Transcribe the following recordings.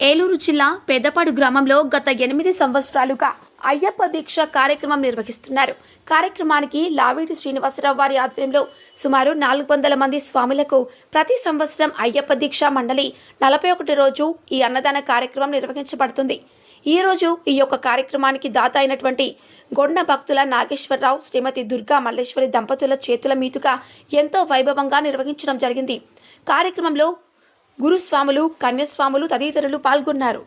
ఏలూరు జిల్లా పెద్దపాడు గ్రామంలో గత ఎనిమిది సంవత్సరాలుగా అయ్యప్ప భిక్ష కార్యక్రమం నిర్వహిస్తున్నారు. కార్యక్రమానికి లావేటి శ్రీనివాసరావు వారి ఆధ్వర్యంలో సుమారు నాలుగు వందల మంది స్వాములకు ప్రతి సంవత్సరం అయ్యప్ప దీక్ష మండలి నలభై ఒకటి రోజు ఈ అన్నదాన కార్యక్రమం నిర్వహించబడుతుంది. ఈ రోజు ఈ యొక్క కార్యక్రమానికి దాత అయినటువంటి గొండ భక్తుల నాగేశ్వరరావు శ్రీమతి దుర్గా మల్లేశ్వరి దంపతుల చేతుల మీదుగా ఎంతో వైభవంగా నిర్వహించడం జరిగింది. కార్యక్రమంలో గురుస్వాములు కన్యస్వాములు తదితరులు పాల్గొన్నారు.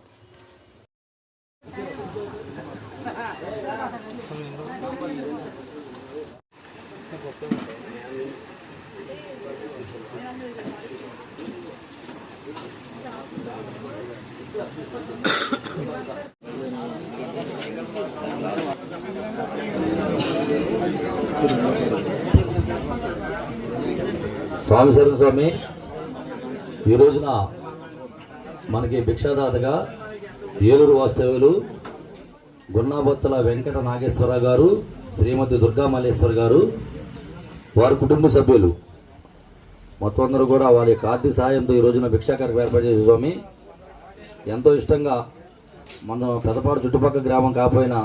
స్వామి శరణ స్వామి. ఈ రోజున మనకి భిక్షాదాతగా ఏలూరు వాస్తవ్యులు గున్నాబొత్తల వెంకట నాగేశ్వర గారు శ్రీమతి దుర్గా మల్లేశ్వర్ గారు వారి కుటుంబ సభ్యులు. మొత్తం అందరూ కూడా వారి యొక్క ఆర్థిక సహాయంతో ఈ రోజున భిక్షాకారికి ఏర్పాటు చేసే స్వామి. ఎంతో ఇష్టంగా మన పెదపాడు చుట్టుపక్కల గ్రామం కాకపోయినా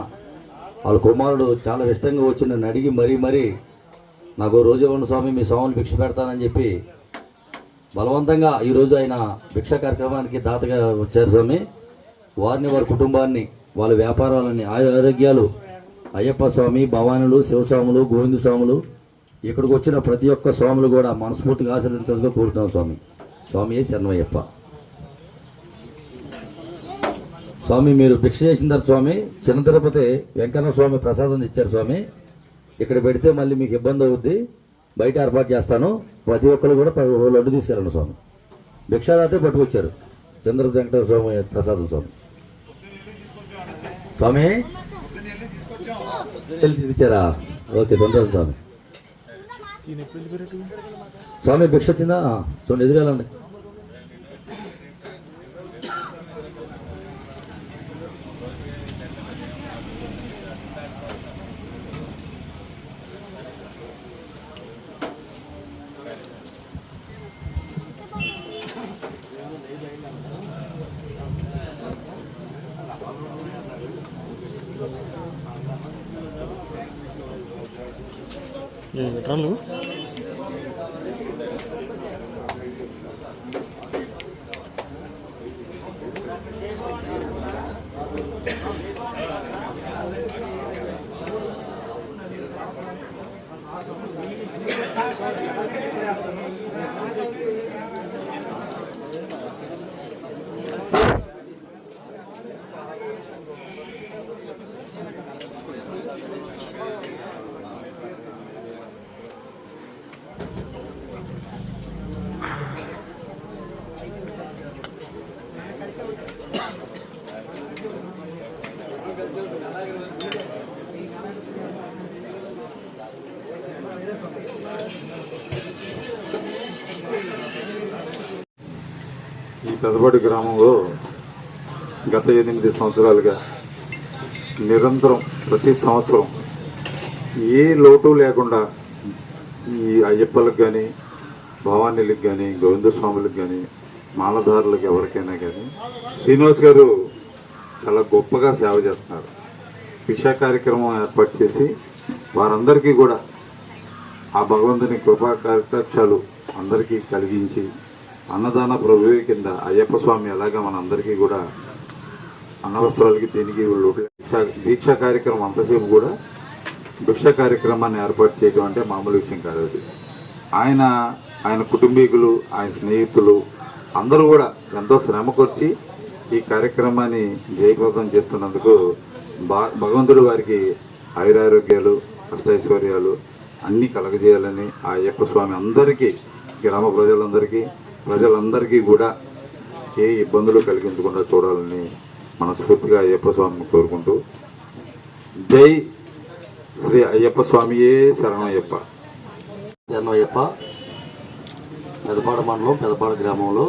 వాళ్ళ కుమారుడు చాలా ఇష్టంగా వచ్చి నన్ను అడిగి మరీ మరీ నాకు రోజు ఇవ్వండి స్వామి మీ స్వామిని భిక్ష పెడతానని చెప్పి బలవంతంగా ఈరోజు ఆయన భిక్ష కార్యక్రమానికి దాతగా వచ్చారు స్వామి. వారిని వారి కుటుంబాన్ని వాళ్ళ వ్యాపారాలని ఆరోగ్యాలు అయ్యప్ప స్వామి భవానులు శివస్వాములు గోవింద స్వాములు ఇక్కడికి వచ్చిన ప్రతి ఒక్క స్వాములు కూడా మనస్ఫూర్తిగా ఆశీర్వదించాలని కోరుతున్నాం స్వామి. స్వామి శరణమయ్యప్ప. స్వామి మీరు భిక్ష చేసిన తర్వాత స్వామి చిన్న తిరుపతి వెంకన్న స్వామి ప్రసాదం ఇచ్చారు స్వామి. ఇక్కడ పెడితే మళ్ళీ మీకు ఇబ్బంది అవుద్ది. బయట ఏర్పాటు చేస్తాను. ప్రతి ఒక్కరు కూడా లడ్డు తీసుకెళ్ళండి స్వామి. భిక్షాదాతే పట్టుకొచ్చారు. చంద్ర వెంకటేశ్వర స్వామి ప్రసాదం స్వామి. స్వామి? ఇచ్చారా ఓకే సంతోషం స్వామి. స్వామి భిక్ష వచ్చిందా చూడండి ఎదురెళ్ళండి ¿Y el ఈ పెదపాటి గ్రామంలో గత ఎనిమిది సంవత్సరాలుగా నిరంతరం ప్రతి సంవత్సరం ఏ లోటు లేకుండా ఈ అయ్యప్పలకు కానీ భవానీలకు కానీ గోవిందస్వాములకు కానీ మాలధారులకు ఎవరికైనా కానీ శ్రీనివాస్ గారు చాలా గొప్పగా సేవ చేస్తున్నారు. భిక్షా కార్యక్రమం ఏర్పాటు చేసి వారందరికీ కూడా ఆ భగవంతుని కృపా కటాక్షాలు అందరికీ కలిగించి అన్నదాన ప్రభువే కింద అయ్యప్ప స్వామి ఎలాగా మన అందరికీ కూడా అన్నవస్త్రాలకి దీనికి దీక్ష దీక్ష కార్యక్రమం అంతసేపు కూడా భిక్ష కార్యక్రమాన్ని ఏర్పాటు చేయడం అంటే మామూలు విషయం కాదు అది. ఆయన ఆయన కుటుంబీకులు ఆయన స్నేహితులు అందరూ కూడా ఎంతో శ్రమకొచ్చి ఈ కార్యక్రమాన్ని జయప్రదం చేస్తున్నందుకు భగవంతుడు వారికి ఆయురారోగ్యాలు అష్టైశ్వర్యాలు అన్నీ కలగజేయాలని ఆ అయ్యప్ప స్వామి అందరికీ గ్రామ ప్రజలందరికీ ప్రజలందరికీ కూడా ఏ ఇబ్బందులు కలిగించకుండా చూడాలని మనస్ఫూర్తిగా అయ్యప్ప స్వామిని కోరుకుంటూ జై శ్రీ అయ్యప్ప స్వామియే శరణయ్యప్ప. శరణయ్యప్ప పెదపాడ మండలం పెదపాడ గ్రామంలో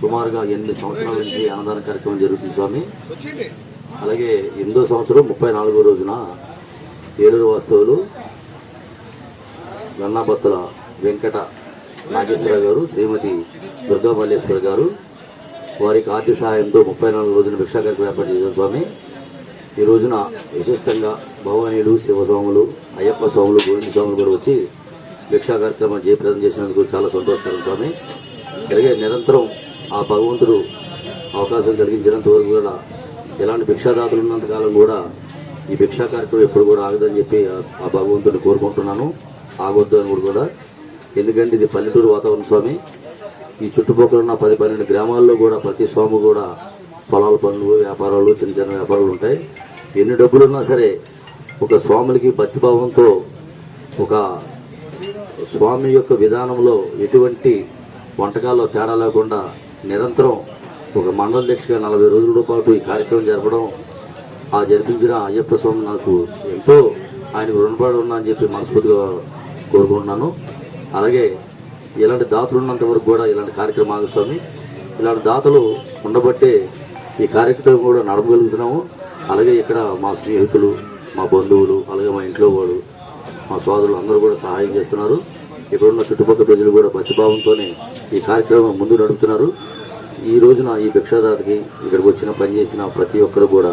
సుమారుగా ఎనిమిది సంవత్సరాల నుంచి అన్నదాన కార్యక్రమం జరుగుతుంది స్వామి. అలాగే ఎనిమిదో సంవత్సరం ముప్పై నాలుగో రోజున ఏలూరు వాస్తవులు గన్నాబత్తుల వెంకట నాగేశ్వర గారు శ్రీమతి దుర్గా మల్లేశ్వర గారు వారికి ఆర్థిక సహాయంతో ముప్పై నాలుగు రోజున భిక్షా కార్యక్రమం ఏర్పాటు స్వామి. ఈ రోజున విశిష్టంగా భవానీయులు శివస్వాములు అయ్యప్ప స్వాములు గోవింద స్వాములు కూడా వచ్చి భిక్షా కార్యక్రమం జయప్రదం చేసినందుకు చాలా సంతోషకరం స్వామి. అలాగే నిరంతరం ఆ భగవంతుడు అవకాశం కలిగించినంత వరకు కూడా ఇలాంటి భిక్షాదాతలు ఉన్నంత కాలం కూడా ఈ భిక్షా కార్యక్రమం ఎప్పుడు కూడా ఆగదని చెప్పి ఆ- భగవంతుని కోరుకుంటున్నాను. ఆగొద్దు అని కూడా ఎందుకంటే ఇది పల్లెటూరు వాతావరణ స్వామి. ఈ చుట్టుపక్కల ఉన్న పది పన్నెండు గ్రామాల్లో కూడా ప్రతి స్వామి కూడా పొలాల పనులు వ్యాపారాలు చిన్న చిన్న వ్యాపారాలు ఉంటాయి. ఎన్ని డబ్బులు ఉన్నా సరే ఒక స్వాములకి భక్తిభావంతో ఒక స్వామి యొక్క విధానంలో ఎటువంటి వంటకాల్లో తేడా లేకుండా నిరంతరం ఒక మండల దీక్షగా నలభై రోజుల పాటు ఈ కార్యక్రమం జరపడం ఆ జరిపించిన అయ్యప్ప స్వామి నాకు ఎంతో ఆయనకు రుణపడి ఉన్నా అని చెప్పి మనస్ఫూర్తిగా కోరుకుంటున్నాను. అలాగే ఇలాంటి దాతలు ఉన్నంత వరకు కూడా ఇలాంటి కార్యక్రమాలు స్వామి ఇలాంటి దాతలు ఉండబట్టే ఈ కార్యక్రమం కూడా నడపగలుగుతున్నాము. అలాగే ఇక్కడ మా స్నేహితులు మా బంధువులు అలాగే మా ఇంట్లో వాళ్ళు మా సోదరులు అందరూ కూడా సహాయం చేస్తున్నారు. ఇక్కడున్న చుట్టుపక్కల ప్రజలు కూడా భక్తిభావంతోనే ఈ కార్యక్రమం ముందు నడుపుతున్నారు. ఈ రోజున ఈ భిక్షాదాతకి ఇక్కడికి వచ్చిన పనిచేసిన ప్రతి ఒక్కరు కూడా